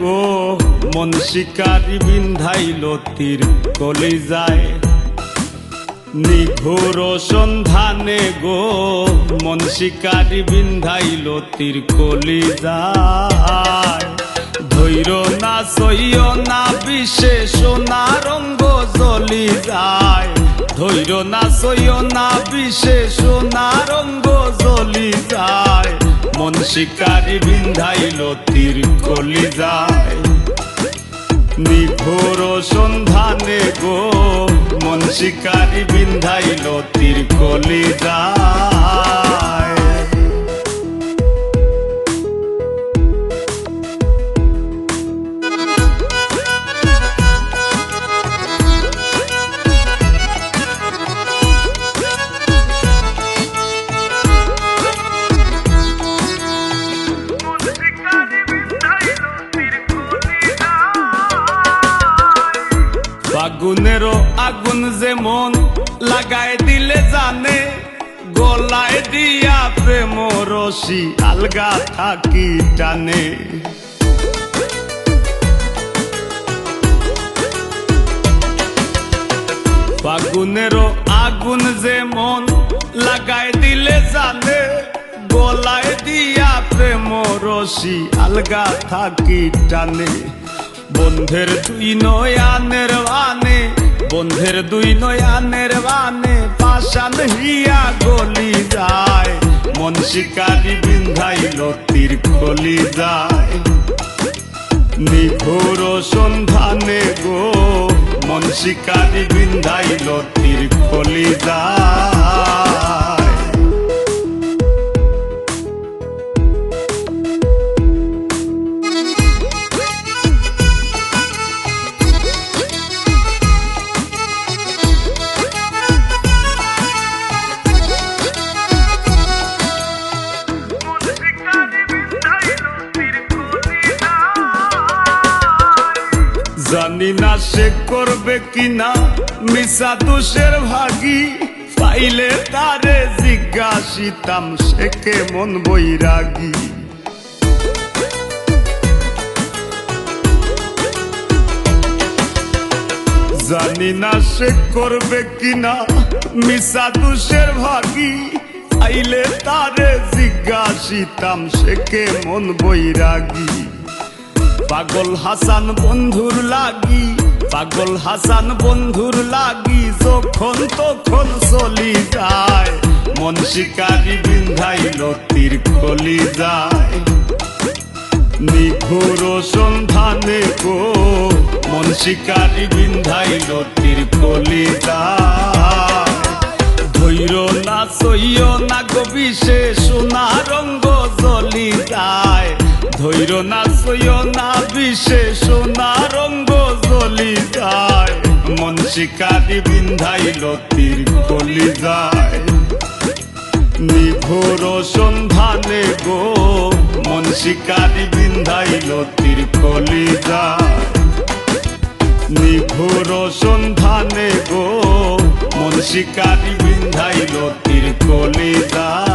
গো, মন শিকারি বিন্ধাইল তীর কলি যায় নিঘোর সন্ধানে গো, মন শিকারি বিন্ধাইল তীর কলি যায় ধৈর না, সইয় না, বিশেষ না, রঙ্গ জ্বলি যায়। ধৈর না, সইয় না, বিশেষ না, রঙ্গ জ্বলি যায়। মন শিকারি বিন্ধাইল তীর কলি যায়। নিঘোর সন্ধানে গো মন শিকারি বিন্ধাইল তীর কলি ফাগুনেরও আগুন যেমন লাগায় দিলে জানে, গলায় দিয়া প্রেম রশি আলগা থাকি টানে। ফাগুনেরও আগুন যেমন লাগায় দিলে জানে, গলায় দিয়া প্রেম রশি আলগা থাকি টানে। বন্ধের দুই নয়ানের বানে বন্ধের দুই নয়ানের বানে পাশান হিয়া গলি যায়। মন শিকারি বিন্ধাইল তীর খলি যায়। নিঘোর সন্ধানে গো, মন শিকারি বিন্ধাইল তীর খলি যায়। জানি না সে করবে কিনা, মিশা দোষের ভাগি। পাইলে তারে জিজ্ঞাসিতাম, সে কেমন বৈরাগী? জানি না সে করবে কিনা, মিশা দোষের ভাগি। আইলে তারে জিজ্ঞাসিতাম, সে কেমন বৈরাগী? পাগল হাসান বন্ধুর লাগি, পাগল হাসান বন্ধুর লাগি, যখন তখন চলি যায়। মন শিকারি বিন্ধাইল তীর খলি যায়। নিঘোর সন্ধানে গো, মন শিকারি বিন্ধাইল তীর খলি যায় ধৈর না সইয় না বিশেষ না রঙ্গ জ্বলি যায়। মন শিকারি বিন্ধাইল তীর কলি যায়। নিঘোর সন্ধানে গো, মন শিকারি বিন্ধাইল তীর কলি যায়। নিঘোর সন্ধানে গো, মন শিকারি বিন্ধাইল তীর কলি যায়।